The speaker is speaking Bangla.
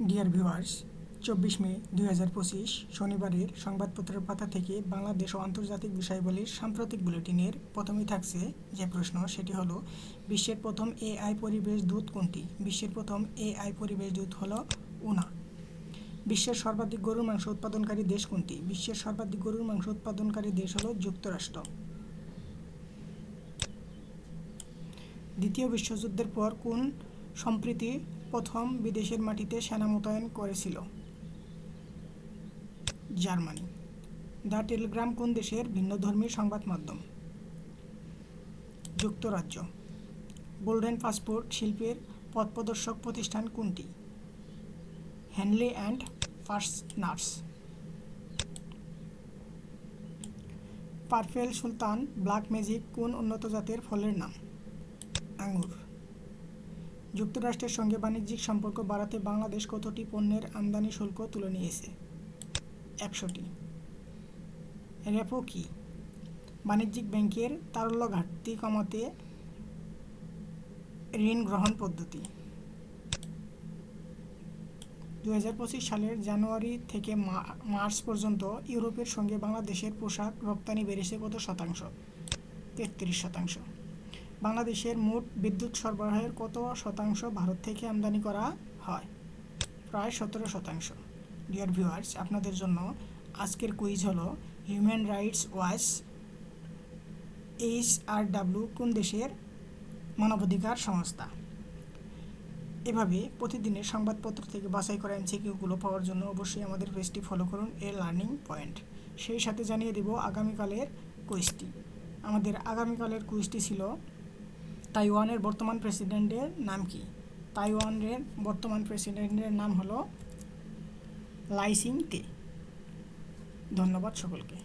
ডিয়ার ভিউয়ার্স চব্বিশ মে দুই হাজার পঁচিশ শনিবারের সংবাদপত্রের পাতা থেকে বাংলাদেশ ও আন্তর্জাতিক বিষয়াবলীর সাম্প্রতিক বুলেটিনের প্রথমেই থাকছে যে প্রশ্ন, সেটি হল, বিশ্বের প্রথম এআই পরিবেশ দূত কোনটি? বিশ্বের প্রথম এআই পরিবেশ দূত হল উনা। বিশ্বের সর্বাধিক গরুর মাংস উৎপাদনকারী দেশ কোনটি? বিশ্বের সর্বাধিক গরুর মাংস উৎপাদনকারী দেশ হল যুক্তরাষ্ট্র। দ্বিতীয় বিশ্বযুদ্ধের পর কোন সম্প্রীতি প্রথম বিদেশের মাটিতে সেনা মোতায়েন করেছিল। জার্মানি। দ্য টেলিগ্রাম কোন দেশের ভিন্নধর্মী সংবাদ মাধ্যম? যুক্তরাজ্য। গোল্ডেন পাসপোর্ট শিল্পের পথপ্রদর্শক প্রতিষ্ঠান কোনটি? হ্যানলি অ্যান্ড ফার্স্ট নার্স পারফেল সুলতান ব্ল্যাক ম্যাজিক কোন উন্নত জাতের ফলের নাম? আঙুর যুক্তরাষ্ট্রের সঙ্গে বাণিজ্যিক সম্পর্ক বাড়াতে বাংলাদেশ কতটি পণ্যের আমদানি শুল্ক তুলে নিয়েছে? একশোটি। রেপো কি? বাণিজ্যিক ব্যাংকের তারল্য ঘাটতি কমাতে ঋণ গ্রহণ পদ্ধতি। দুহাজার পঁচিশ সালের জানুয়ারি থেকে মার্চ পর্যন্ত ইউরোপের সঙ্গে বাংলাদেশের পোশাক রপ্তানি বেড়েছে কত শতাংশ? তেত্রিশ শতাংশ। বাংলাদেশের মোট বিদ্যুৎ সরবরাহের কত শতাংশ ভারত থেকে আমদানি করা হয়? প্রায় সতেরো শতাংশ। ডিয়ার ভিউয়ার্স আপনাদের জন্য আজকের কুইজ হলো Human Rights Watch H R W কোন দেশের মানবাধিকার সংস্থা? এভাবে প্রতিদিনের সংবাদপত্র থেকে বাছাই করা এমসিকিউগুলো পাওয়ার জন্য অবশ্যই আমাদের পেজটি ফলো করুন এ লার্নিং পয়েন্ট সেই সাথে জানিয়ে দেব আগামীকালের কুইজটি আমাদের আগামীকালের কুইজটি ছিল তাইওয়ানের বর্তমান প্রেসিডেন্টের নাম কি? তাইওয়ানের বর্তমান প্রেসিডেন্টের নাম হলো লাইসিং তে। ধন্যবাদ সকলকে।